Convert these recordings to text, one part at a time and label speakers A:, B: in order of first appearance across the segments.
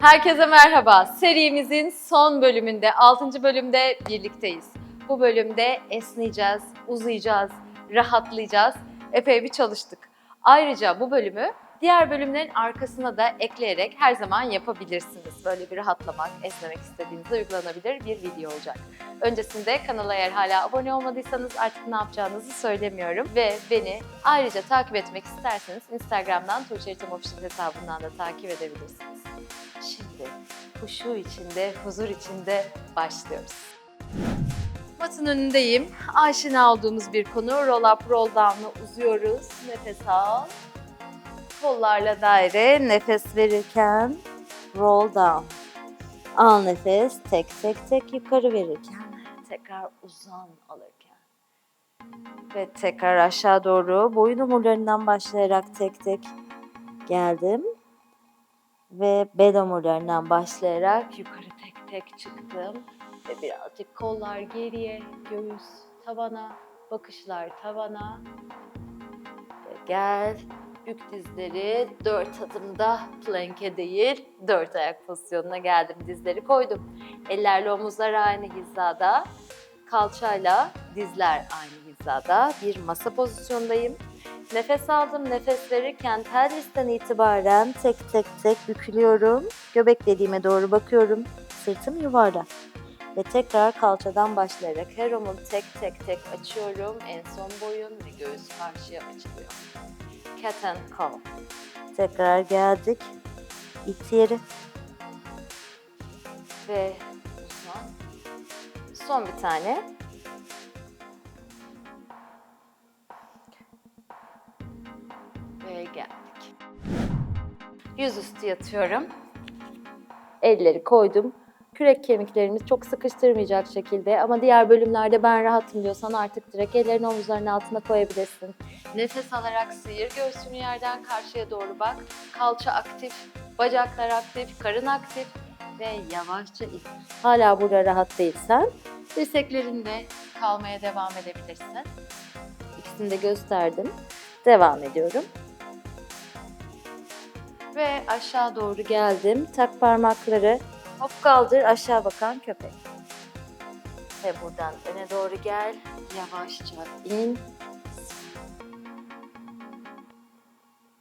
A: Herkese merhaba. Serimizin son bölümünde, 6. bölümde birlikteyiz. Bu bölümde esneyeceğiz, uzayacağız, rahatlayacağız. Epey bir çalıştık. Ayrıca bu bölümü diğer bölümlerin arkasına da ekleyerek her zaman yapabilirsiniz. Böyle bir rahatlamak, esnemek istediğinizde uygulanabilir bir video olacak. Öncesinde kanala eğer hala abone olmadıysanız artık ne yapacağınızı söylemiyorum. Ve beni ayrıca takip etmek isterseniz Instagram'dan Tuğçe Official hesabından da takip edebilirsiniz. Şimdi huşu içinde, huzur içinde başlıyoruz. Matın önündeyim. Aşina olduğumuz bir konu. Roll up, roll down'la uzuyoruz. Nefes al. Kollarla daire. Nefes verirken roll down. Al nefes. Tek tek tek yukarı verirken. Tekrar uzan alırken. Ve tekrar aşağı doğru boyun omurlarından başlayarak tek tek geldim ve bel omurlarından başlayarak yukarı tek tek çıktım. Ve birazcık kollar geriye, göğüs tavana, bakışlar tavana. Ve gel bük dizleri dört adımda plank'e değil dört ayak pozisyonuna geldim dizleri koydum. Ellerle omuzlar aynı hizada kalçayla dizler aynı hizada. Bir masa pozisyondayım Nefes aldım. Nefes verirken tel dizden itibaren tek tek tek bükülüyorum. Göbek deliğime doğru bakıyorum. Sırtım yuvarlak. Ve tekrar kalçadan başlayarak her omuz tek tek tek açıyorum. En son boyun ve göğüs karşıya açılıyor. Cat and cow. Tekrar geldik. İt yeri. Ve. Son bir tane. Yüzüstü yatıyorum. Elleri koydum. Kürek kemiklerimiz çok sıkıştırmayacak şekilde ama diğer bölümlerde ben rahatım diyorsan artık direkt ellerini omuzların altına koyabilirsin. Nefes alarak sıyır göğsünü yerden karşıya doğru bak. Kalça aktif, bacaklar aktif, karın aktif ve yavaşça it. Hala burada rahat değilsen dirseklerinde kalmaya devam edebilirsin. İkisini de gösterdim. Devam ediyorum. Ve aşağı doğru geldim. Tak parmakları hop kaldır aşağı bakan köpek. Ve buradan öne doğru gel. Yavaşça in.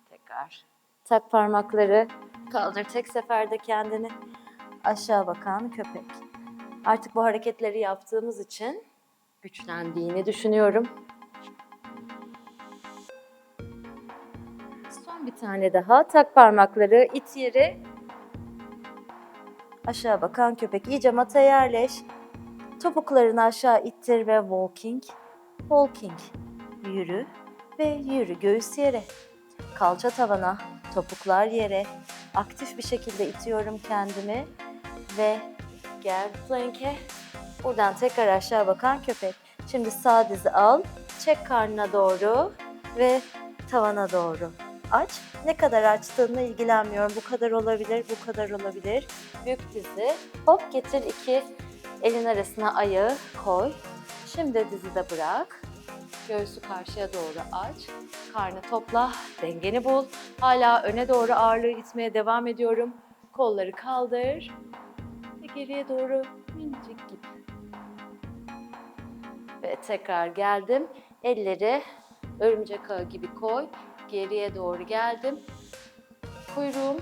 A: Tekrar. Tak parmakları kaldır tek seferde kendini. Aşağı bakan köpek. Artık bu hareketleri yaptığımız için güçlendiğini düşünüyorum. Bir tane daha. Tak parmakları, it yeri. Aşağı bakan köpek. İyice mata yerleş. Topuklarını aşağı ittir ve walking. Walking. Yürü ve yürü göğüs yere. Kalça tavana, topuklar yere. Aktif bir şekilde itiyorum kendimi ve gel plank'e. Buradan tekrar aşağı bakan köpek. Şimdi sağ dizi al, çek karnına doğru ve tavana doğru aç. Ne kadar açtığınla ilgilenmiyorum. Bu kadar olabilir, bu kadar olabilir. Büyük dizi. Hop getir iki elin arasına ayağı koy. Şimdi dizi de bırak. Göğsü karşıya doğru aç. Karnı topla, dengeni bul. Hala öne doğru ağırlığı itmeye devam ediyorum. Kolları kaldır. Ve geriye doğru minicik git. Ve tekrar geldim. Elleri örümcek ağı gibi koy geriye doğru geldim. Kuyruğum,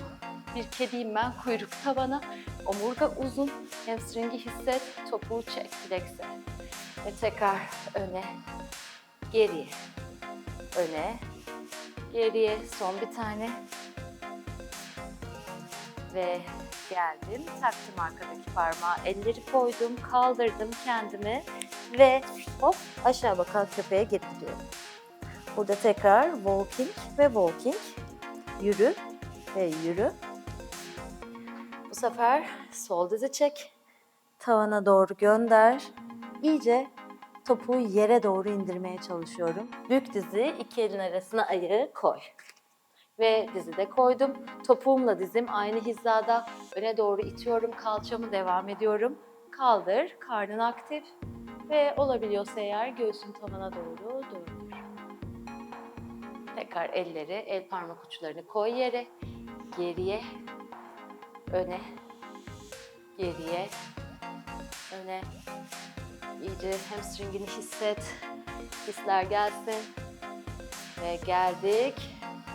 A: bir kediyim ben, kuyruk tavana, omurga uzun, hamstringi hisset, topuğu çek, flexe. Ve tekrar öne, geriye, öne, geriye, son bir tane. Ve geldim, taktım arkadaki parmağı, elleri koydum, kaldırdım kendimi ve hop aşağı bakan köpeğe geri gidiyorum. Burada tekrar walking ve walking. Yürü ve yürü. Bu sefer sol dizi çek. Tavana doğru gönder. İyice topuğu yere doğru indirmeye çalışıyorum. Büyük dizi iki elin arasına ayağı koy. Ve dizi de koydum. Topuğumla dizim aynı hizada. Öne doğru itiyorum. Kalçamı devam ediyorum. Kaldır. Karnın aktif. Ve olabiliyorsa eğer göğsün tavana doğru döndür. Tekrar elleri, el parmak uçlarını koy yere. Geriye öne, geriye, öne. İyice hamstringini hisset. Hisler gelsin. Ve geldik.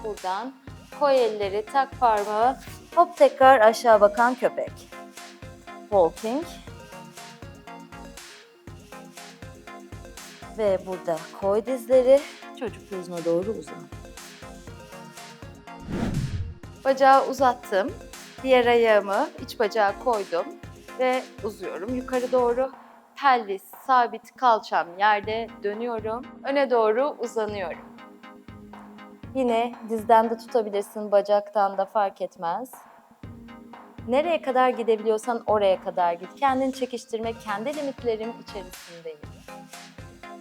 A: Buradan koy elleri, tak parmağı. Hop tekrar aşağı bakan köpek. Walking. Ve burada koy dizleri. Çocuk pozuna doğru uzan. Bacağı uzattım. Diğer ayağımı iç bacağa koydum ve uzuyorum yukarı doğru. Pelvis sabit, kalçam yerde dönüyorum. Öne doğru uzanıyorum. Yine dizden de tutabilirsin, bacaktan da fark etmez. Nereye kadar gidebiliyorsan oraya kadar git. Kendini çekiştirme, kendi limitlerim içerisindeyim.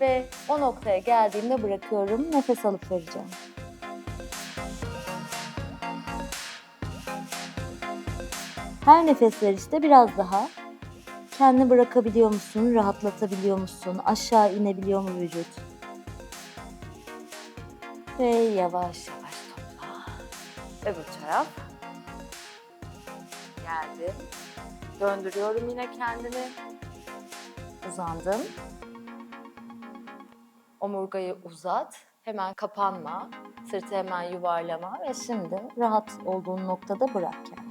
A: Ve o noktaya geldiğimde bırakıyorum, nefes alıp vereceğim. Her nefes verişte biraz daha kendini bırakabiliyor musun, rahatlatabiliyor musun, aşağı inebiliyor mu vücut? Ve yavaş yavaş topla. Öbür taraf. Geldim. Döndürüyorum yine kendimi. Uzandım. Omurgayı uzat. Hemen kapanma. Sırtı hemen yuvarlama ve şimdi rahat olduğun noktada bırak kendini.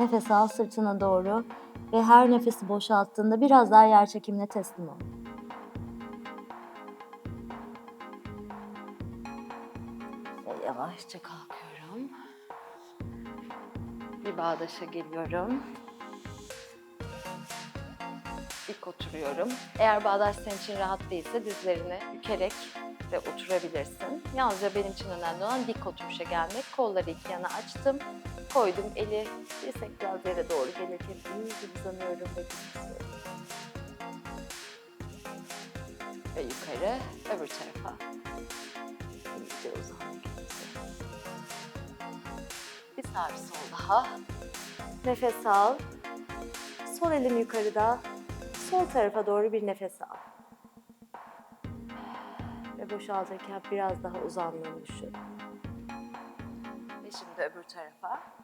A: Nefes al sırtına doğru ve her nefesi boşalttığında biraz daha yer çekimine teslim ol. Ve yavaşça kalkıyorum. Bir bağdaşa geliyorum. Dik oturuyorum. Eğer bağdaş senin için rahat değilse dizlerini bükerek de oturabilirsin. Yalnızca benim için önemli olan dik oturuşa gelmek. Kolları iki yana açtım. Koydum eli dirsek biraz yere doğru gelirken iyice uzanıyorum ve. Ve yukarı öbür tarafa. İyice gülümsüyorum. Bir sağ bir sol daha. Nefes al. Sol elim yukarıda. Sol tarafa doğru bir nefes al. Ve boşaltırken biraz daha uzandığını düşün. Ve şimdi öbür tarafa.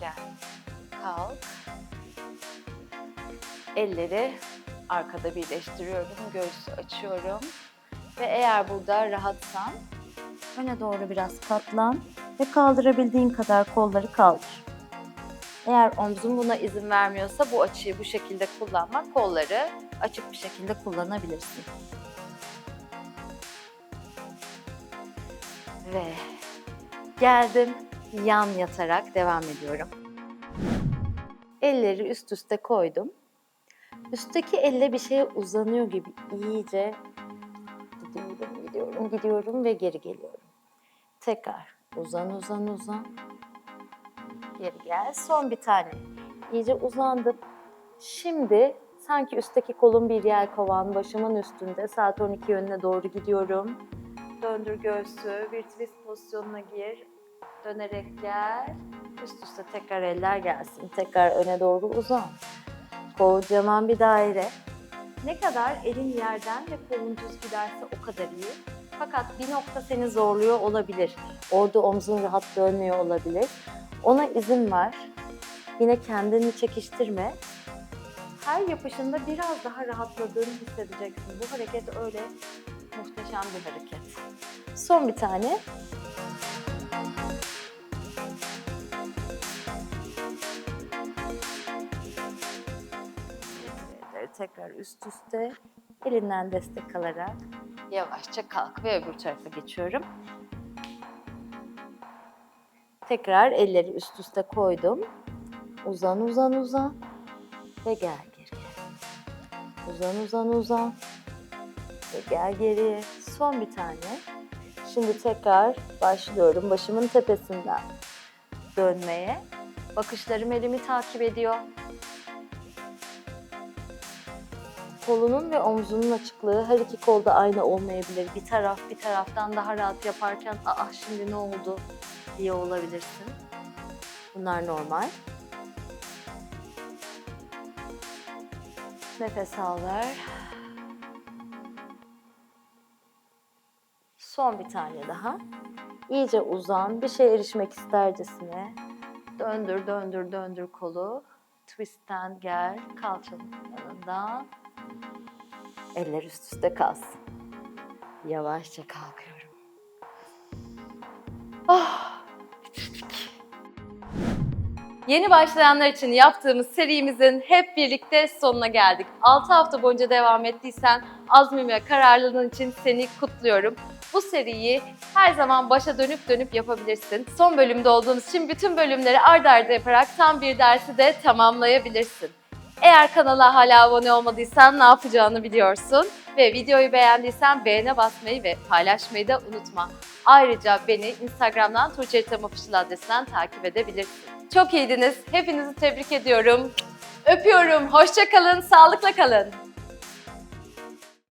A: Gel. Kalk. Elleri arkada birleştiriyorum. Göğsü açıyorum. Ve eğer burada rahatsan öne doğru biraz katlan ve kaldırabildiğin kadar kolları kaldır. Eğer omzun buna izin vermiyorsa bu açıyı bu şekilde kullanmak, kolları açık bir şekilde kullanabilirsin. Ve geldim yan yatarak devam ediyorum. Elleri üst üste koydum. Üstteki elle bir şeye uzanıyor gibi iyice gidiyorum, gidiyorum, gidiyorum ve geri geliyorum. Tekrar uzan, uzan, uzan. Geri gel. Son bir tane. İyice uzandım. Şimdi sanki üstteki kolum bir yel kovan, başımın üstünde. Saat 12 yönüne doğru gidiyorum. Döndür göğsü, bir twist pozisyonuna gir. Dönerek gel. Üst üste tekrar eller gelsin. Tekrar öne doğru uzan. Kocaman bir daire. Ne kadar elin yerden ve kolun düz giderse o kadar iyi. Fakat bir nokta seni zorluyor olabilir. Orada omzun rahat dönmüyor olabilir. Ona izin ver. Yine kendini çekiştirme. Her yapışında biraz daha rahatladığını hissedeceksin. Bu hareket öyle muhteşem bir hareket. Son bir tane. Tekrar üst üste elinden destek alarak yavaşça kalk ve öbür tarafa geçiyorum. Tekrar elleri üst üste koydum. Uzan uzan uzan ve gel geri. Uzan uzan uzan ve gel geriye. Son bir tane. Şimdi tekrar başlıyorum başımın tepesinden dönmeye. Bakışlarım elimi takip ediyor. Kolunun ve omzunun açıklığı her iki kolda aynı olmayabilir. Bir taraf bir taraftan daha rahat yaparken aa şimdi ne oldu diye olabilirsin. Bunlar normal. Nefes al ver. Son bir tane daha. İyice uzan. Bir şeye erişmek istercesine. Döndür, döndür, döndür kolu. Twist'ten gel. Kalçanın yanından. Eller üst üste kalsın. Yavaşça kalkıyorum. Ah, bitirdik. Yeni başlayanlar için yaptığımız serimizin hep birlikte sonuna geldik. 6 hafta boyunca devam ettiysen azmin ve kararlılığın için seni kutluyorum. Bu seriyi her zaman başa dönüp dönüp yapabilirsin. Son bölümde olduğumuz için bütün bölümleri ard arda yaparak tam bir dersi de tamamlayabilirsin. Eğer kanala hala abone olmadıysan ne yapacağını biliyorsun. Ve videoyu beğendiysen beğene basmayı ve paylaşmayı da unutma. Ayrıca beni Instagram'dan Tuğçe Eritem Official adresinden takip edebilirsin. Çok iyiydiniz. Hepinizi tebrik ediyorum. Öpüyorum. Hoşça kalın. Sağlıkla kalın.